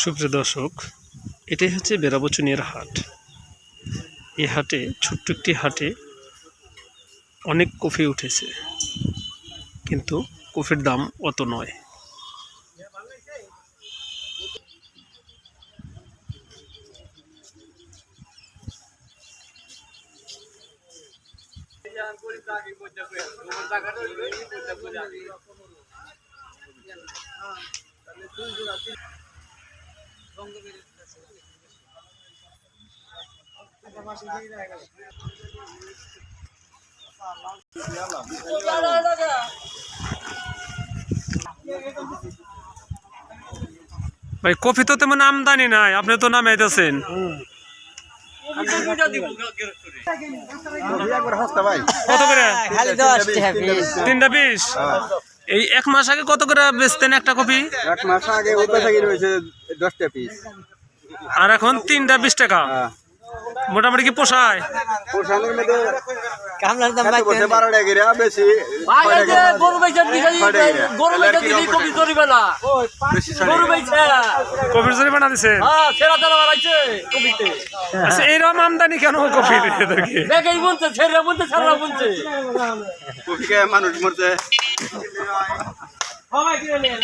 সুপ্রিয় দর্শক, এটাই হচ্ছে বেড়াবচুনিয়ার হাট। এই হাটে, ছোট্ট একটি হাটে অনেক কফি উঠেছে। কিন্তু কফির দাম অত নয়। ভাই কফি তো তেমন আমদানি নাই আপনি তো নামে আইতেছেন। একবার হস্তা কত করে? তিনটা বিশ এই এক মাস আগে কত করে বেচতেন একটা কপি? এক মাস আগে ওই পয়সা কিনে হয়েছে দশটা পিস আর এখন তিনটা বিশ টাকা। মোটামুটি কি পোষায়? পোষানোর মধ্যে কামলার দাম বাইতে টাকা বেশি। গরু। গরু কবি? না। গরু দিছে? হ্যাঁ সেরা তেলা বাড়াইছে কবিতে আচ্ছা এইরকম আমদানি কেন এদেরকে? দেখেই ছেড়ে ছেড়া বলছে কফি খেয়ে মানুষ মরছে। আসলাম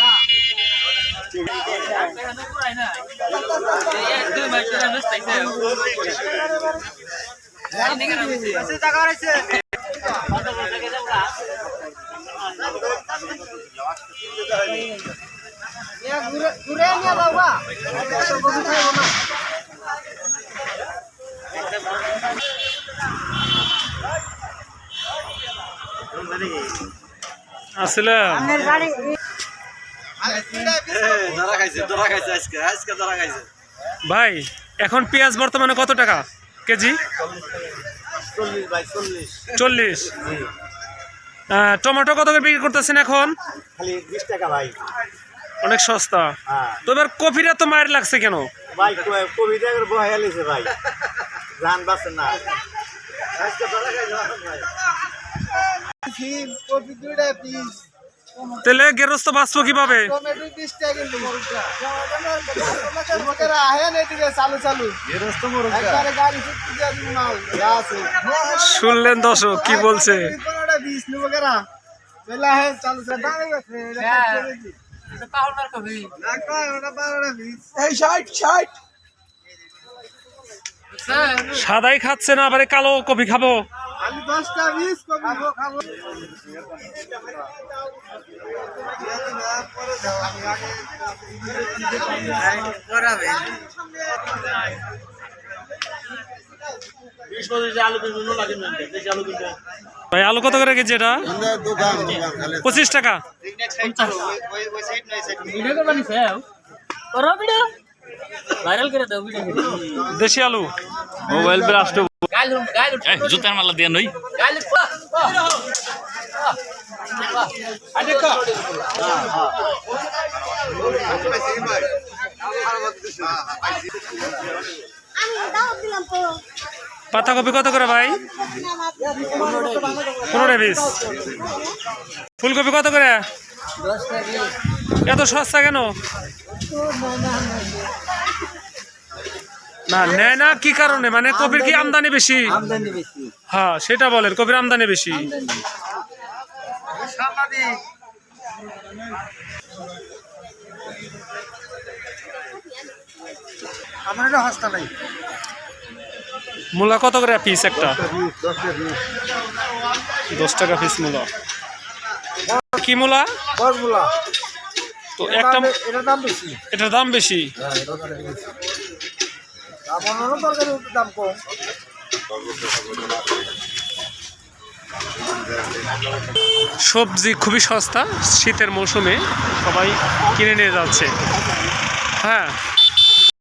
ধরা খাইছে ধরা খাইছে আজকে আজকে ধরা খাইছে। ভাই এখন পেঁয়াজ বর্তমানে কত টাকা? কেজি? চল্লিশ। টমেটো কত করে বিক্রি করতেছেন এখন? টাকা ভাই। অনেক সস্তা। হ্যাঁ। তো এবার কফিটা তো মায়ের লাগছে কেন? ভাই বহাই ভাই। বাসে না। কপি দুইটা পিস তাহলে গেরস্ত বাঁচবো কীভাবে? টমেটো বিশ টাকা কিন্তু আহেন এদিকে চালু চালু। একবারে গাড়ি ছুটি দিয়ে দিন মাল। যা আছে। শুনলেন দর্শক কি বলছে? বিশ চলে আহেন চালু চালু। গেছে সাদাই খাচ্ছে না আবার কালো কফি খাব। দশটা বিশ খাব খাব ভাই আলু কত করে কেজি এটা? পঁচিশ টাকা। করবা দেশি আলু। মোবাইল ব্রাস্ট জুতার মালা দিয়ে নই। গাইল আমি দাও দিলাম তো। পাতাকপি কত করে ভাই? পনেরো পিস। ফুলকপি কত করে? এত সস্তা কেন? না নেয় না কি কারণে? মানে কপির কি আমদানি বেশি? হ্যাঁ সেটা বলেন কপির আমদানি বেশি। মূলা কত করে পিস একটা? দশ টাকা পিস মূলা। কি মূলা? তো একটা এটার দাম বেশি। এটার দাম বেশি। তরকারি দাম কম। সবজি খুবই সস্তা শীতের মৌসুমে সবাই কিনে নিয়ে যাচ্ছে। হ্যাঁ